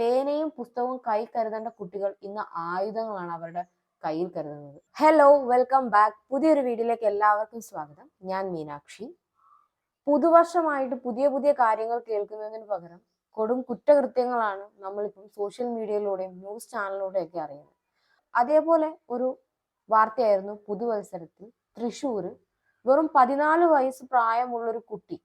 പേനയും പുസ്തകവും കൈ കരുതേണ്ട കുട്ടികൾ ഇന്ന് ആയുധങ്ങളാണ് അവരുടെ കയ്യിൽ കരുതുന്നത്. ഹലോ വെൽക്കം ബാക്ക് പുതിയൊരു വീഡിയോയിലേക്ക് എല്ലാവർക്കും സ്വാഗതം. ഞാൻ മീനാക്ഷി. പുതുവർഷമായിട്ട് പുതിയ പുതിയ കാര്യങ്ങൾ കേൾക്കുന്നതിന് പകരം കൊടും കുറ്റകൃത്യങ്ങളാണ് നമ്മളിപ്പം സോഷ്യൽ മീഡിയയിലൂടെയും ന്യൂസ് ചാനലിലൂടെയും ഒക്കെ അറിയുന്നത്. അതേപോലെ ഒരു വാർത്തയായിരുന്നു പുതുവത്സരത്തിൽ. തൃശ്ശൂര് വെറും പതിനാല് വയസ്സ് പ്രായമുള്ള ഒരു കുട്ടി.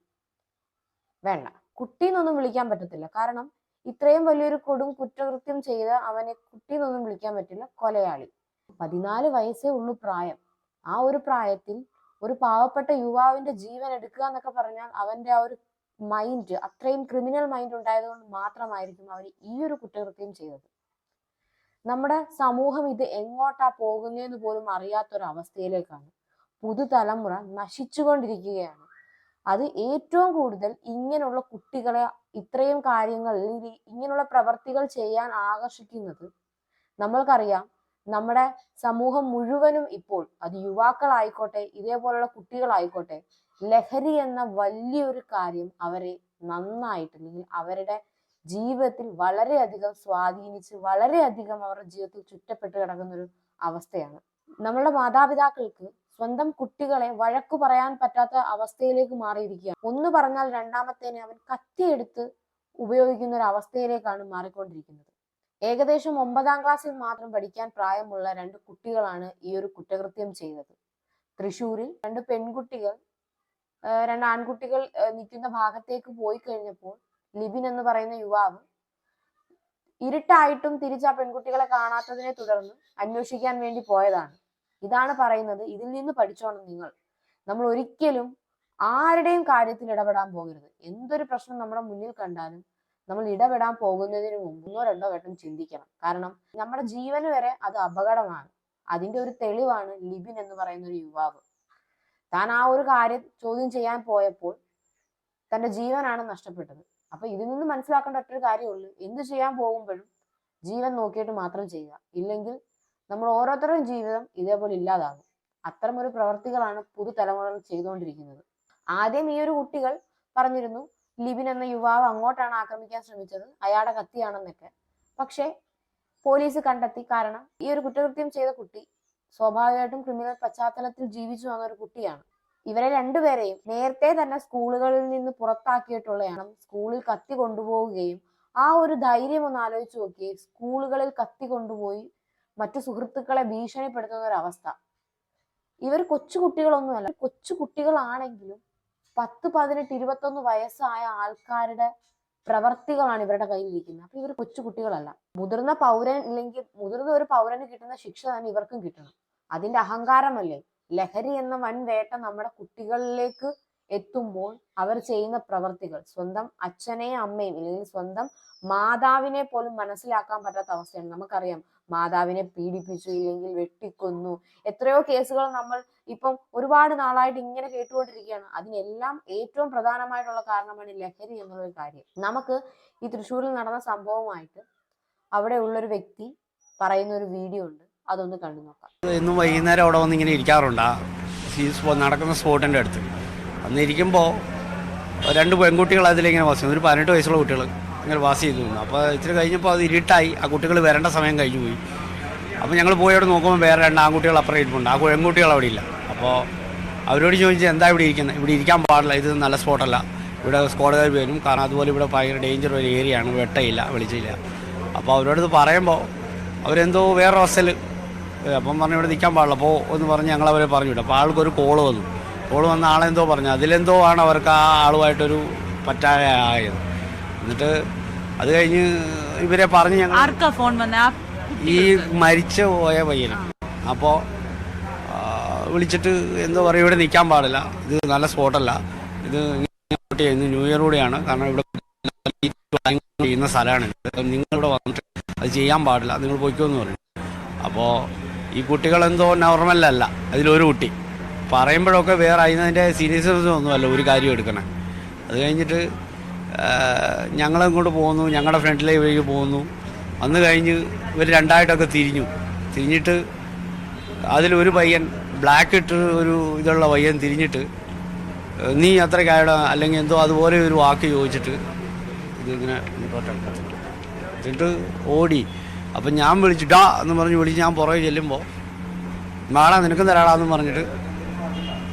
വേണ്ട. കുട്ടിന്നൊന്നും വിളിക്കാൻ പറ്റത്തില്ല. കാരണം ഇത്രയും വലിയൊരു കൊടും കുറ്റകൃത്യം ചെയ്ത അവനെ കുട്ടി എന്നൊന്നും വിളിക്കാൻ പറ്റില്ല. കൊലയാളി. പതിനാല് വയസ്സേ ഉള്ളൂ പ്രായം. ആ ഒരു പ്രായത്തിൽ ഒരു പാവപ്പെട്ട യുവാവിന്റെ ജീവൻ എടുക്കുക എന്നൊക്കെ പറഞ്ഞാൽ അവന്റെ ആ ഒരു മൈൻഡ് അത്രയും ക്രിമിനൽ മൈൻഡ് ഉണ്ടായതുകൊണ്ട് മാത്രമായിരിക്കും അവൻ ഈ ഒരു കുറ്റകൃത്യം ചെയ്തത്. നമ്മുടെ സമൂഹം ഇത് എങ്ങോട്ടാ പോകുന്നതെന്ന് പോലും അറിയാത്തൊരവസ്ഥയിലേക്കാണ്. പുതുതലമുറ നശിച്ചുകൊണ്ടിരിക്കുകയാണ്. അത് ഏറ്റവും കൂടുതൽ ഇങ്ങനെയുള്ള കുട്ടികളെ ഇത്രയും കാര്യങ്ങൾ അല്ലെങ്കിൽ ഇങ്ങനെയുള്ള പ്രവർത്തികൾ ചെയ്യാൻ ആകർഷിക്കുന്നത് നമ്മൾക്കറിയാം. നമ്മുടെ സമൂഹം മുഴുവനും ഇപ്പോൾ അത് യുവാക്കളായിക്കോട്ടെ ഇതേപോലുള്ള കുട്ടികളായിക്കോട്ടെ ലഹരി എന്ന വലിയൊരു കാര്യം അവരെ നന്നായിട്ട് അല്ലെങ്കിൽ അവരുടെ ജീവിതത്തിൽ വളരെയധികം സ്വാധീനിച്ച് വളരെയധികം അവരുടെ ജീവിതത്തിൽ ചുറ്റപ്പെട്ട് കിടക്കുന്ന ഒരു അവസ്ഥയാണ്. നമ്മളുടെ മാതാപിതാക്കൾക്ക് സ്വന്തം കുട്ടികളെ വഴക്കു പറയാൻ പറ്റാത്ത അവസ്ഥയിലേക്ക് മാറിയിരിക്കുകയാണ്. ഒന്ന് പറഞ്ഞാൽ രണ്ടാമത്തേനെ അവൻ കത്തിയെടുത്ത് ഉപയോഗിക്കുന്ന ഒരു അവസ്ഥയിലേക്കാണ് മാറിക്കൊണ്ടിരിക്കുന്നത്. ഏകദേശം ഒമ്പതാം ക്ലാസ്സിൽ മാത്രം പഠിക്കാൻ പ്രായമുള്ള രണ്ട് കുട്ടികളാണ് ഈ ഒരു കുറ്റകൃത്യം ചെയ്തത്. തൃശൂരിൽ രണ്ട് പെൺകുട്ടികൾ രണ്ട് ആൺകുട്ടികൾ നിൽക്കുന്ന ഭാഗത്തേക്ക് പോയി കഴിഞ്ഞപ്പോൾ ലിബിൻ എന്ന് പറയുന്ന യുവാവ് ഇരുട്ടായിട്ടും തിരിച്ച് ആ പെൺകുട്ടികളെ കാണാത്തതിനെ തുടർന്ന് അന്വേഷിക്കാൻ വേണ്ടി പോയതാണ്. ഇതാണ് പറയുന്നത്. ഇതിൽ നിന്ന് പഠിച്ചോണം നിങ്ങൾ. നമ്മൾ ഒരിക്കലും ആരുടെയും കാര്യത്തിൽ ഇടപെടാൻ പോകരുത്. എന്തൊരു പ്രശ്നം നമ്മുടെ മുന്നിൽ കണ്ടാലും നമ്മൾ ഇടപെടാൻ പോകുന്നതിന് മുമ്പ് രണ്ടോ വട്ടം ചിന്തിക്കണം. കാരണം നമ്മുടെ ജീവന് വരെ അത് അപകടമാണ്. അതിന്റെ ഒരു തെളിവാണ് ലിബിൻ എന്ന് പറയുന്ന ഒരു യുവാവ്. താൻ ആ ഒരു കാര്യം ചോദ്യം ചെയ്യാൻ പോയപ്പോൾ തന്റെ ജീവനാണ് നഷ്ടപ്പെട്ടത്. അപ്പൊ ഇതിൽ നിന്ന് മനസ്സിലാക്കേണ്ട ഒറ്റൊരു കാര്യമുള്ളൂ. എന്ത് ചെയ്യാൻ പോകുമ്പോഴും ജീവൻ നോക്കിയിട്ട് മാത്രം ചെയ്യുക. ഇല്ലെങ്കിൽ നമ്മൾ ഓരോരുത്തരുടെയും ജീവിതം ഇതേപോലെ ഇല്ലാതാകും. അത്തരമൊരു പ്രവർത്തികളാണ് പുതുതലമുറകൾ ചെയ്തുകൊണ്ടിരിക്കുന്നത്. ആദ്യം ഈ ഒരു കുട്ടികൾ പറഞ്ഞിരുന്നു ലിബിൻ എന്ന യുവാവ് അങ്ങോട്ടാണ് ആക്രമിക്കാൻ ശ്രമിച്ചത് അയാളുടെ കത്തിയാണെന്നൊക്കെ. പക്ഷേ പോലീസ് കണ്ടെത്തി കാരണം ഈ ഒരു കുറ്റകൃത്യം ചെയ്ത കുട്ടി സ്വാഭാവികമായിട്ടും ക്രിമിനൽ പശ്ചാത്തലത്തിൽ ജീവിച്ചു വന്ന ഒരു കുട്ടിയാണ്. ഇവരെ രണ്ടുപേരെയും നേരത്തെ തന്നെ സ്കൂളുകളിൽ നിന്ന് പുറത്താക്കിയിട്ടുള്ളതാണ് സ്കൂളിൽ കത്തി കൊണ്ടുപോവുകയും ആ ഒരു ധൈര്യം ഒന്ന് ആലോചിച്ച് നോക്കിയേ സ്കൂളുകളിൽ കത്തി കൊണ്ടുപോയി മറ്റു സുഹൃത്തുക്കളെ ഭീഷണിപ്പെടുത്തുന്ന ഒരു അവസ്ഥ ഇവർ കൊച്ചു കുട്ടികളൊന്നുമല്ല കൊച്ചു കുട്ടികളാണെങ്കിലും പത്ത് പതിനെട്ട് ഇരുപത്തൊന്ന് വയസ്സായ ആൾക്കാരുടെ പ്രവർത്തികളാണ് ഇവരുടെ കയ്യിലിരിക്കുന്നത്. അപ്പൊ ഇവർ കൊച്ചു കുട്ടികളല്ല മുതിർന്ന പൗരൻ ഇല്ലെങ്കിൽ മുതിർന്ന ഒരു പൗരന് കിട്ടുന്ന ശിക്ഷ തന്നെ ഇവർക്കും കിട്ടണം. അതിന്റെ അഹങ്കാരമല്ലേ? ലഹരി എന്ന വൻ വേട്ട നമ്മുടെ കുട്ടികളിലേക്ക് എത്തുമ്പോൾ അവർ ചെയ്യുന്ന പ്രവർത്തികൾ സ്വന്തം അച്ഛനെയും അമ്മയും അല്ലെങ്കിൽ സ്വന്തം മാതാവിനെ പോലും മനസ്സിലാക്കാൻ പറ്റാത്ത അവസ്ഥയാണ്. നമുക്കറിയാം മാതാവിനെ പീഡിപ്പിച്ചു ഇല്ലെങ്കിൽ വെട്ടിക്കൊന്നു. എത്രയോ കേസുകൾ നമ്മൾ ഇപ്പം ഒരുപാട് നാളായിട്ട് ഇങ്ങനെ കേട്ടുകൊണ്ടിരിക്കുകയാണ്. അതിനെല്ലാം ഏറ്റവും പ്രധാനമായിട്ടുള്ള കാരണമാണ് ലഹരി എന്നുള്ള കാര്യം. നമുക്ക് ഈ തൃശ്ശൂരിൽ നടന്ന സംഭവമായിട്ട് അവിടെ ഉള്ളൊരു വ്യക്തി പറയുന്ന ഒരു വീഡിയോ ഉണ്ട്. അതൊന്ന് കണ്ടു നോക്കാം. ഇന്നും വൈകുന്നേരം അവിടെ വന്ന് ഇങ്ങനെ ഇരിക്കാറുണ്ടാ. നടക്കുന്ന സ്പോട്ടിന്റെ അടുത്ത്. അന്ന് ഇരിക്കുമ്പോൾ രണ്ട് പെൺകുട്ടികൾ അതിലിങ്ങനെ വാസ് ചെയ്തു ഒരു പതിനെട്ട് വയസ്സുള്ള കുട്ടികൾ. ഇങ്ങനെ വാസ് ചെയ്തു നിന്നു അപ്പോൾ ഇച്ചിരി കഴിഞ്ഞപ്പോൾ അത് ഇരുട്ടായി. ആ കുട്ടികൾ വരേണ്ട സമയം കഴിഞ്ഞു പോയി. അപ്പോൾ ഞങ്ങൾ പോയി അവിടെ നോക്കുമ്പോൾ വേറെ രണ്ട് ആൺകുട്ടികൾ അപ്പുറം ഇരിപ്പുണ്ട്. ആ പെൺകുട്ടികൾ അവിടെ ഇല്ല. അപ്പോൾ അവരോട് ചോദിച്ചാൽ എന്താ ഇവിടെ ഇരിക്കുന്നത് ഇവിടെ ഇരിക്കാൻ പാടില്ല. ഇത് നല്ല സ്പോട്ടല്ല ഇവിടെ സ്ക്വാഡുകാർ വരും. കാരണം അതുപോലെ ഇവിടെ ഭയങ്കര ഡേഞ്ചർ ഒരു ഏരിയയാണ് വെട്ടയില്ല വെളിച്ചില്ല അപ്പോൾ അവരോട് ഇത് പറയുമ്പോൾ അവരെന്തോ വേറെ ഹോസ്റ്റൽ അപ്പം പറഞ്ഞു ഇവിടെ നിൽക്കാൻ പാടില്ല. അപ്പോൾ എന്ന് പറഞ്ഞ് ഞങ്ങൾ അവരെ പറഞ്ഞു വിട്ടു. അപ്പോൾ ആൾക്കൊരു കോൾ വന്നു. കോൾ വന്ന ആളെന്തോ പറഞ്ഞു. അതിലെന്തോ ആണ് അവർക്ക് ആ ആളുമായിട്ടൊരു പറ്റായ ആയത് എന്നിട്ട് അത് കഴിഞ്ഞ് ഇവരെ പറഞ്ഞ് ഞങ്ങൾ ആർക്കാ ഫോൺ വന്ന? ഈ മരിച്ചു പോയ പയ്യന്. അപ്പോൾ വിളിച്ചിട്ട് എന്തോ പറയും ഇവിടെ നിൽക്കാൻ പാടില്ല. ഇത് നല്ല സ്പോട്ടല്ല. ഇത് ചെയ്യുന്നു ന്യൂ ഇയർ കൂടെയാണ്. കാരണം ഇവിടെ ചെയ്യുന്ന സ്ഥലമാണ്. നിങ്ങളിവിടെ വന്നിട്ട് അത് ചെയ്യാൻ പാടില്ല. നിങ്ങൾ പോയിക്കോന്ന് പറയും. അപ്പോൾ ഈ കുട്ടികളെന്തോ നോർമലല്ല അതിലൊരു കുട്ടി. പറയുമ്പോഴൊക്കെ വേറെ അതിനതിന്റെ സീരിയസ്നെസ് ഒന്നുമല്ല. ഒരു കാര്യം എടുക്കണേ. അത് കഴിഞ്ഞിട്ട് ഞങ്ങൾ ഇങ്ങോട്ട് പോകുന്നു ഞങ്ങളുടെ ഫ്രണ്ടിലെ വഴി പോകുന്നു അന്ന് കഴിഞ്ഞ് ഇവർ രണ്ടായിട്ടൊക്കെ തിരിഞ്ഞു. തിരിഞ്ഞിട്ട് അതിലൊരു പയ്യൻ ബ്ലാക്ക് ഇട്ട് ഒരു ഇതുള്ള പയ്യൻ തിരിഞ്ഞിട്ട് നീ അത്രയ്ക്കായട അല്ലെങ്കിൽ എന്തോ അതുപോലെ ഒരു വാക്ക് ചോദിച്ചിട്ട് ഇതിങ്ങനെ എന്നിട്ട് ഓടി. അപ്പം ഞാൻ വിളിച്ചു ഡാ എന്ന് പറഞ്ഞ് വിളിച്ച് ഞാൻ പുറകെ ചെല്ലുമ്പോൾ മാടാ നിനക്കും തരാടാന്ന് പറഞ്ഞിട്ട്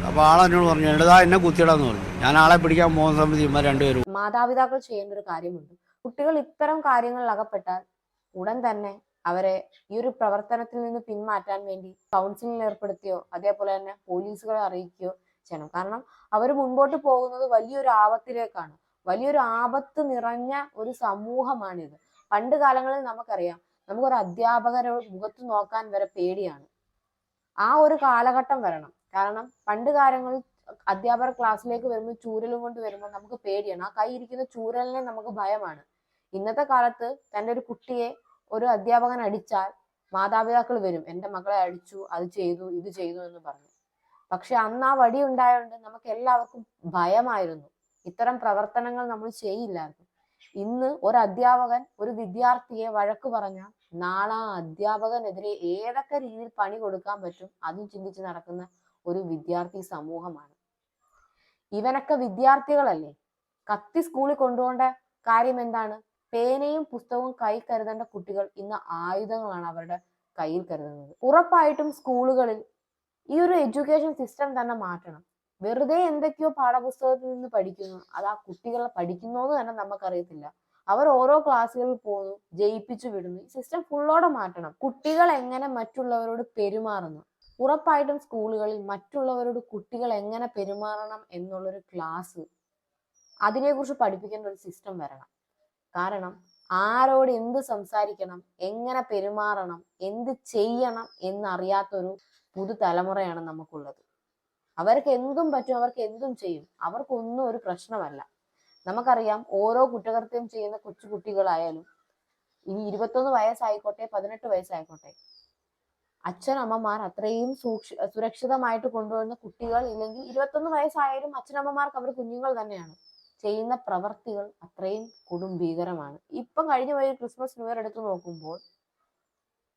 അപ്പോൾ ആളെന്നോട് പറഞ്ഞു എഴുതാ എന്നെ കുത്തിയിടാന്ന് പറഞ്ഞു. ഞാൻ ആളെ പിടിക്കാൻ പോകുന്ന സമയത്ത് ഇമ്മ രണ്ടുപേരും മാതാപിതാക്കൾ ചെയ്യേണ്ട ഒരു കാര്യമുണ്ട്. കുട്ടികൾ ഇത്തരം കാര്യങ്ങളിൽ അകപ്പെട്ടാൽ ഉടൻ തന്നെ അവരെ ഈ ഒരു പ്രവർത്തനത്തിൽ നിന്ന് പിന്മാറ്റാൻ വേണ്ടി കൗൺസിലിംഗ് ഏർപ്പെടുത്തിയോ അതേപോലെ തന്നെ പോലീസുകളെ അറിയിക്കുകയോ ചെയ്യണം. കാരണം അവർ മുൻപോട്ട് പോകുന്നത് വലിയൊരു ആപത്തിലേക്കാണ്. വലിയൊരു ആപത്ത് നിറഞ്ഞ ഒരു സമൂഹമാണിത്. പണ്ട് കാലങ്ങളിൽ നമുക്കറിയാം നമുക്കൊരു അധ്യാപകരെ മുഖത്ത് നോക്കാൻ വരെ പേടിയാണ്. ആ ഒരു കാലഘട്ടം വരണം. കാരണം പണ്ട് കാലങ്ങളിൽ അധ്യാപകർ ക്ലാസ്സിലേക്ക് വരുമ്പോൾ ചൂരലും കൊണ്ട് വരുമ്പോൾ നമുക്ക് പേടിയാണ്. ആ കൈ ഇരിക്കുന്ന ചൂരലിനെ നമുക്ക് ഭയമാണ്. ഇന്നത്തെ കാലത്ത് തന്റെ ഒരു കുട്ടിയെ ഒരു അധ്യാപകൻ അടിച്ചാൽ മാതാപിതാക്കൾ വരും. എന്റെ മകളെ അടിച്ചു അത് ചെയ്തു ഇത് ചെയ്തു എന്ന് പറഞ്ഞു. പക്ഷെ അന്ന് ആ വടി ഉണ്ടായതുകൊണ്ട് നമുക്ക് എല്ലാവർക്കും ഭയമായിരുന്നു. ഇത്തരം പ്രവർത്തനങ്ങൾ നമ്മൾ ചെയ്യില്ലായിരുന്നു. ഇന്ന് ഒരു അധ്യാപകൻ ഒരു വിദ്യാർത്ഥിയെ വഴക്ക് പറഞ്ഞാൽ നാളെ ആ അധ്യാപകനെതിരെ ഏതൊക്കെ രീതിയിൽ പണി കൊടുക്കാൻ പറ്റും അതും ചിന്തിച്ച് നടക്കുന്ന ഒരു വിദ്യാർത്ഥി സമൂഹമാണ്. ഇവനൊക്കെ വിദ്യാർത്ഥികളല്ലേ? കത്തി സ്കൂളിൽ കൊണ്ടുപോകേണ്ട കാര്യം എന്താണ്? പേനയും പുസ്തകവും കൈ കരുതേണ്ട കുട്ടികൾ ഇന്ന് ആയുധങ്ങളാണ് അവരുടെ കയ്യിൽ കരുതുന്നത്. ഉറപ്പായിട്ടും സ്കൂളുകളിൽ ഈ ഒരു എഡ്യൂക്കേഷൻ സിസ്റ്റം തന്നെ മാറ്റണം. വെറുതെ എന്തൊക്കെയോ പാഠപുസ്തകത്തിൽ നിന്ന് പഠിക്കുന്നു. അത് ആ കുട്ടികളെ പഠിക്കുന്നോന്ന് തന്നെ നമുക്കറിയത്തില്ല. അവർ ഓരോ ക്ലാസ്സുകളിൽ പോകുന്നു ജയിപ്പിച്ചു വിടുന്നു. ഈ സിസ്റ്റം ഫുള്ളോടെ മാറ്റണം. കുട്ടികൾ എങ്ങനെ മറ്റുള്ളവരോട് പെരുമാറുന്നു? ഉറപ്പായിട്ടും സ്കൂളുകളിൽ മറ്റുള്ളവരോട് കുട്ടികൾ എങ്ങനെ പെരുമാറണം എന്നുള്ളൊരു ക്ലാസ് അതിനെക്കുറിച്ച് പഠിപ്പിക്കേണ്ട ഒരു സിസ്റ്റം വരണം. കാരണം ആരോട് എന്ത് സംസാരിക്കണം എങ്ങനെ പെരുമാറണം എന്ത് ചെയ്യണം എന്നറിയാത്തൊരു പുതുതലമുറയാണ് നമുക്കുള്ളത്. അവർക്ക് എന്തും പറ്റും അവർക്ക് എന്തും ചെയ്യും. അവർക്കൊന്നും ഒരു പ്രശ്നമല്ല. നമുക്കറിയാം ഓരോ കുറ്റകൃത്യം ചെയ്യുന്ന കൊച്ചു കുട്ടികളായാലും ഇനി ഇരുപത്തൊന്ന് വയസ്സായിക്കോട്ടെ പതിനെട്ട് വയസ്സായിക്കോട്ടെ അച്ഛനമ്മമാർ അത്രയും സൂക്ഷി സുരക്ഷിതമായിട്ട് കൊണ്ടുവരുന്ന കുട്ടികൾ ഇല്ലെങ്കിൽ ഇരുപത്തൊന്ന് വയസ്സായാലും അച്ഛനമ്മമാർക്ക് അവർ കുഞ്ഞുങ്ങൾ തന്നെയാണ്. ചെയ്യുന്ന പ്രവർത്തികൾ അത്രയും കുടുംബീകരമാണ് ഇപ്പം കഴിഞ്ഞ പോയി ക്രിസ്മസ് ന്യൂ ഇയർ എടുത്തു നോക്കുമ്പോൾ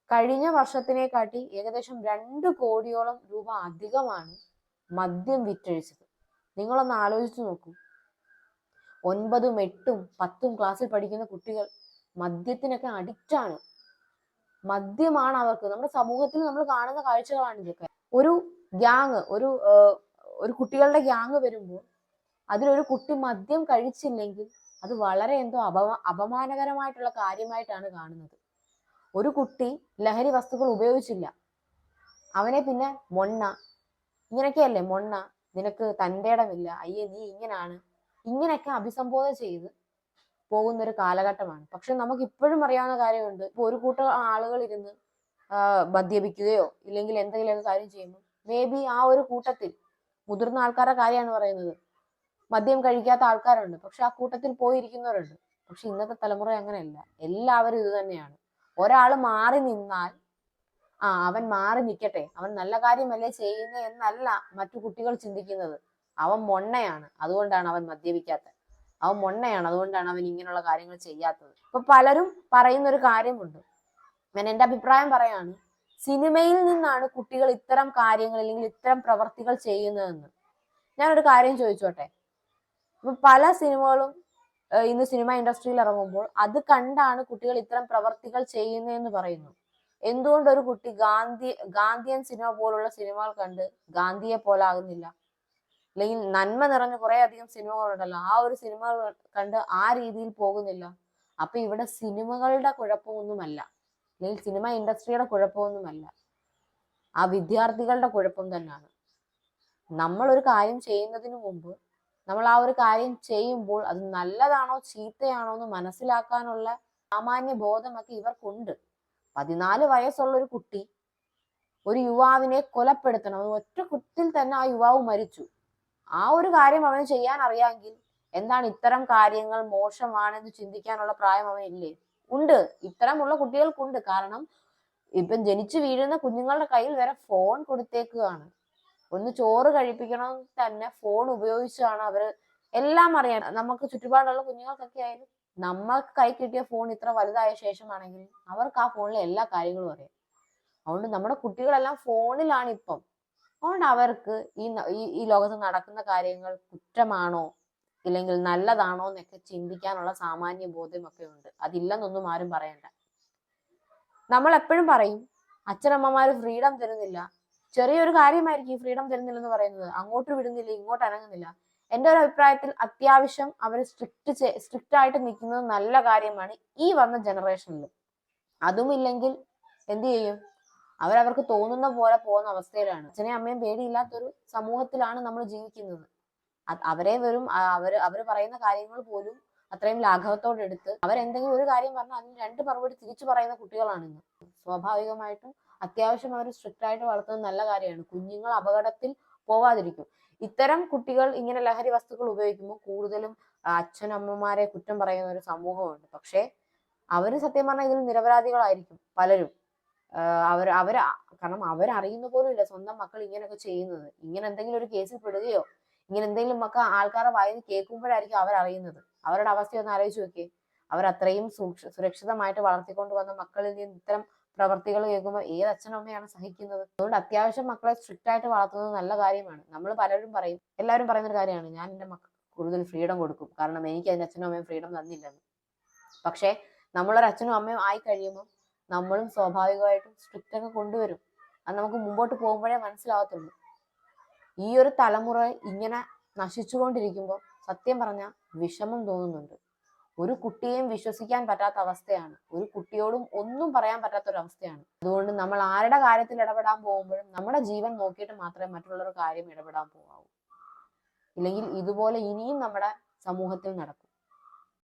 കഴിഞ്ഞ വർഷത്തിനെക്കാട്ടി ഏകദേശം രണ്ട് കോടിയോളം രൂപ അധികമാണ് മദ്യം വിറ്റഴിച്ചത്. നിങ്ങളൊന്ന് ആലോചിച്ചു നോക്കൂ. ഒൻപതും എട്ടും പത്തും ക്ലാസ്സിൽ പഠിക്കുന്ന കുട്ടികൾ മദ്യത്തിനൊക്കെ അഡിക്റ്റ് ആണ്. മദ്യമാണ് അവർക്ക്. നമ്മുടെ സമൂഹത്തിൽ നമ്മൾ കാണുന്ന കാഴ്ചകളാണ് ഇതൊക്കെ. ഒരു ഗ്യാങ് ഒരു ഒരു കുട്ടികളുടെ ഗ്യാങ് വരുമ്പോൾ അതിലൊരു കുട്ടി മദ്യം കഴിച്ചില്ലെങ്കിൽ അത് വളരെ എന്തോ അപമാ അപമാനകരമായിട്ടുള്ള കാര്യമായിട്ടാണ് കാണുന്നത്. ഒരു കുട്ടി ലഹരി വസ്തുക്കൾ ഉപയോഗിച്ചില്ല. അവനെ പിന്നെ മൊണ്ണ ഇങ്ങനെയൊക്കെയല്ലേ മൊണ്ണ? നിനക്ക് തന്റെ ഇടമില്ല. അയ്യേ നീ ഇങ്ങനാണ്. ഇങ്ങനെയൊക്കെ അഭിസംബോധന ചെയ്ത് പോകുന്ന ഒരു കാലഘട്ടമാണ്. പക്ഷെ നമുക്ക് ഇപ്പോഴും അറിയാവുന്ന കാര്യമുണ്ട്. ഇപ്പൊ ഒരു കൂട്ടം ആളുകൾ ഇരുന്ന് മദ്യപിക്കുകയോ ഇല്ലെങ്കിൽ എന്തെങ്കിലും കാര്യം ചെയ്യുമ്പോൾ മേ ബി ആ ഒരു കൂട്ടത്തിൽ മുതിർന്ന ആൾക്കാരുടെ കാര്യമാണ് പറയുന്നത്. മദ്യം കഴിക്കാത്ത ആൾക്കാരുണ്ട്. പക്ഷെ ആ കൂട്ടത്തിൽ പോയിരിക്കുന്നവരുണ്ട്. പക്ഷെ ഇന്നത്തെ തലമുറ അങ്ങനെയല്ല. എല്ലാവരും ഇത് തന്നെയാണ്. ഒരാൾ മാറി നിന്നാൽ ആ അവൻ മാറി നിൽക്കട്ടെ. അവൻ നല്ല കാര്യമല്ലേ ചെയ്യുന്നത് എന്നല്ല മറ്റു കുട്ടികൾ ചിന്തിക്കുന്നത്. അവൻ മൊണ്ണയാണ്. അതുകൊണ്ടാണ് അവൻ മദ്യപിക്കാത്തത്. അവൻ മൊണ്ണയാണ്. അതുകൊണ്ടാണ് അവൻ ഇങ്ങനെയുള്ള കാര്യങ്ങൾ ചെയ്യാത്തത്. ഇപ്പൊ പലരും പറയുന്ന ഒരു കാര്യമുണ്ട്. ഞാൻ എന്റെ അഭിപ്രായം പറയാണ് സിനിമയിൽ നിന്നാണ് കുട്ടികൾ ഇത്തരം കാര്യങ്ങൾ അല്ലെങ്കിൽ ഇത്തരം പ്രവർത്തികൾ ചെയ്യുന്നതെന്ന്. ഞാനൊരു കാര്യം ചോദിച്ചോട്ടെ? ഇപ്പൊ പല സിനിമകളും ഇന്ന് സിനിമ ഇൻഡസ്ട്രിയിൽ ഇറങ്ങുമ്പോൾ അത് കണ്ടാണ് കുട്ടികൾ ഇത്തരം പ്രവർത്തികൾ ചെയ്യുന്നതെന്ന് പറയുന്നു. എന്തുകൊണ്ട് ഒരു കുട്ടി ഗാന്ധി ഗാന്ധിയൻ സിനിമ പോലുള്ള സിനിമകൾ കണ്ട് ഗാന്ധിയെ പോലെ ആകുന്നില്ല അല്ലെങ്കിൽ നന്മ നിറഞ്ഞ കുറെ അധികം സിനിമകളുണ്ടല്ലോ ആ ഒരു സിനിമ കണ്ട് ആ രീതിയിൽ പോകുന്നില്ല. അപ്പൊ ഇവിടെ സിനിമകളുടെ കുഴപ്പമൊന്നുമല്ല. അല്ലെങ്കിൽ സിനിമ ഇൻഡസ്ട്രിയുടെ കുഴപ്പമൊന്നുമല്ല. ആ വിദ്യാർത്ഥികളുടെ കുഴപ്പം തന്നെയാണ്. നമ്മൾ ഒരു കാര്യം ചെയ്യുന്നതിന് മുമ്പ് നമ്മൾ ആ ഒരു കാര്യം ചെയ്യുമ്പോൾ അത് നല്ലതാണോ ചീത്തയാണോ എന്ന് മനസ്സിലാക്കാനുള്ള സാമാന്യ ബോധമൊക്കെ ഇവർക്കുണ്ട്. പതിനാല് വയസ്സുള്ള ഒരു കുട്ടി ഒരു യുവാവിനെ കൊലപ്പെടുത്തണം. ഒറ്റ കുത്തിൽ തന്നെ ആ യുവാവ് മരിച്ചു. ആ ഒരു കാര്യം അവന് ചെയ്യാൻ അറിയാമെങ്കിൽ എന്താണ് ഇത്തരം കാര്യങ്ങൾ മോശമാണെന്ന് ചിന്തിക്കാനുള്ള പ്രായം അവനില്ലേ ഉണ്ട്. ഇത്തരമുള്ള കുട്ടികൾക്കുണ്ട്. കാരണം ഇപ്പം ജനിച്ചു വീഴുന്ന കുഞ്ഞുങ്ങളുടെ കയ്യിൽ വരെ ഫോൺ കൊടുത്തേക്കുകയാണ്. ഒന്ന് ചോറ് കഴിപ്പിക്കണമെങ്കിൽ തന്നെ ഫോൺ ഉപയോഗിച്ചാണ് അവർ എല്ലാം അറിയാൻ. നമുക്ക് ചുറ്റുപാടുള്ള കുഞ്ഞുങ്ങൾക്കൊക്കെ ആയാലും നമ്മൾക്ക് കൈ കിട്ടിയ ഫോൺ ഇത്ര വലുതായ ശേഷമാണെങ്കിൽ അവർക്ക് ആ ഫോണിലെ എല്ലാ കാര്യങ്ങളും അറിയാം. അതുകൊണ്ട് നമ്മുടെ കുട്ടികളെല്ലാം ഫോണിലാണ് ഇപ്പം. അതുകൊണ്ട് അവർക്ക് ഈ ഈ ഈ ലോകത്ത് നടക്കുന്ന കാര്യങ്ങൾ കുറ്റമാണോ ഇല്ലെങ്കിൽ നല്ലതാണോ എന്നൊക്കെ ചിന്തിക്കാനുള്ള സാമാന്യ ബോധ്യമൊക്കെ ഉണ്ട്. അതില്ലെന്നൊന്നും ആരും പറയണ്ട. നമ്മൾ എപ്പോഴും പറയും അച്ഛനമ്മമാര് ഫ്രീഡം തരുന്നില്ല. ചെറിയൊരു കാര്യമായിരിക്കും ഫ്രീഡം തരുന്നില്ല എന്ന് പറയുന്നത്. അങ്ങോട്ട് വിടുന്നില്ല ഇങ്ങോട്ട് അനങ്ങുന്നില്ല. എന്റെ ഒരു അഭിപ്രായത്തിൽ അത്യാവശ്യം അവർ സ്ട്രിക്റ്റ് സ്ട്രിക്റ്റ് ആയിട്ട് നിൽക്കുന്നത് നല്ല കാര്യമാണ് ഈ വന്ന ജനറേഷനിൽ അതുമില്ലെങ്കിൽ എന്ത് ചെയ്യും? അവരവർക്ക് തോന്നുന്ന പോലെ പോകുന്ന അവസ്ഥയിലാണ്. അച്ഛനെയും അമ്മയും പേടിയില്ലാത്തൊരു സമൂഹത്തിലാണ് നമ്മൾ ജീവിക്കുന്നത്. അവരെ വരും അവർ അവർ പറയുന്ന കാര്യങ്ങൾ പോലും അത്രയും ലാഘവത്തോടെ എടുത്ത് അവരെന്തെങ്കിലും ഒരു കാര്യം പറഞ്ഞാൽ അതിന് രണ്ട് മറുപടി തിരിച്ചു പറയുന്ന കുട്ടികളാണ് ഇന്ന്. സ്വാഭാവികമായിട്ടും അത്യാവശ്യം അവർ സ്ട്രിക്റ്റ് ആയിട്ട് വളർത്തുന്നത് നല്ല കാര്യമാണ്. കുഞ്ഞുങ്ങൾ അപകടത്തിൽ പോവാതിരിക്കും. ഇത്തരം കുട്ടികൾ ഇങ്ങനെ ലഹരി വസ്തുക്കൾ ഉപയോഗിക്കുമ്പോൾ കൂടുതലും അച്ഛനമ്മമാരെ കുറ്റം പറയുന്ന ഒരു സമൂഹമുണ്ട്. പക്ഷേ അവർ സത്യം പറഞ്ഞാൽ ഇതിൽ നിരപരാധികളായിരിക്കും പലരും. അവർ അവർ കാരണം അവരറിയുന്ന ഇല്ല സ്വന്തം മക്കൾ ഇങ്ങനെയൊക്കെ ചെയ്യുന്നത്. ഇങ്ങനെ എന്തെങ്കിലും ഒരു കേസിൽ പെടുകയോ ഇങ്ങനെ എന്തെങ്കിലും മക്ക ആൾക്കാരെ വായിൽ കേൾക്കുമ്പോഴായിരിക്കും അവരറിയുന്നത്. അവരുടെ അവസ്ഥ ഒന്ന് ആലോചിച്ച് നോക്കിയേ. അവർ അത്രയും സുരക്ഷിതമായിട്ട് വളർത്തിക്കൊണ്ട് വന്ന മക്കളിൽ നിന്ന് ഇത്തരം പ്രവർത്തികൾ കേൾക്കുമ്പോൾ ഏത് അച്ഛനും അമ്മയാണ് സഹിക്കുന്നത്? അതുകൊണ്ട് അത്യാവശ്യം മക്കളെ സ്ട്രിക്റ്റ് ആയിട്ട് വളർത്തുന്നത് നല്ല കാര്യമാണ്. നമ്മൾ പലരും പറയും എല്ലാവരും പറയുന്ന ഒരു കാര്യമാണ് ഞാൻ എന്റെ മക്കൾ കൂടുതൽ ഫ്രീഡം കൊടുക്കും. കാരണം എനിക്ക് അതിന്റെ അച്ഛനും അമ്മയും ഫ്രീഡം തന്നില്ലെന്ന്. പക്ഷേ നമ്മളൊരു അച്ഛനും അമ്മയും ആയി കഴിയുമ്പോൾ നമ്മളും സ്വാഭാവികമായിട്ടും സ്ട്രിക്റ്റ് ഒക്കെ കൊണ്ടുവരും. അത് നമുക്ക് മുമ്പോട്ട് പോകുമ്പോഴേ മനസ്സിലാവത്തുള്ളൂ ഈ ഒരു തലമുറ ഇങ്ങനെ നശിച്ചുകൊണ്ടിരിക്കുമ്പോൾ സത്യം പറഞ്ഞാൽ വിഷമം തോന്നുന്നുണ്ട്. ഒരു കുട്ടിയെയും വിശ്വസിക്കാൻ പറ്റാത്ത അവസ്ഥയാണ്. ഒരു കുട്ടിയോടും ഒന്നും പറയാൻ പറ്റാത്ത ഒരു അവസ്ഥയാണ്. അതുകൊണ്ട് നമ്മൾ ആരുടെ കാര്യത്തിൽ ഇടപെടാൻ പോകുമ്പോഴും നമ്മുടെ ജീവൻ നോക്കിയിട്ട് മാത്രമേ മറ്റുള്ളവരുടെ കാര്യം ഇടപെടാൻ പോകാവൂ ഇല്ലെങ്കിൽ ഇതുപോലെ ഇനിയും നമ്മുടെ സമൂഹത്തിൽ നടക്കും.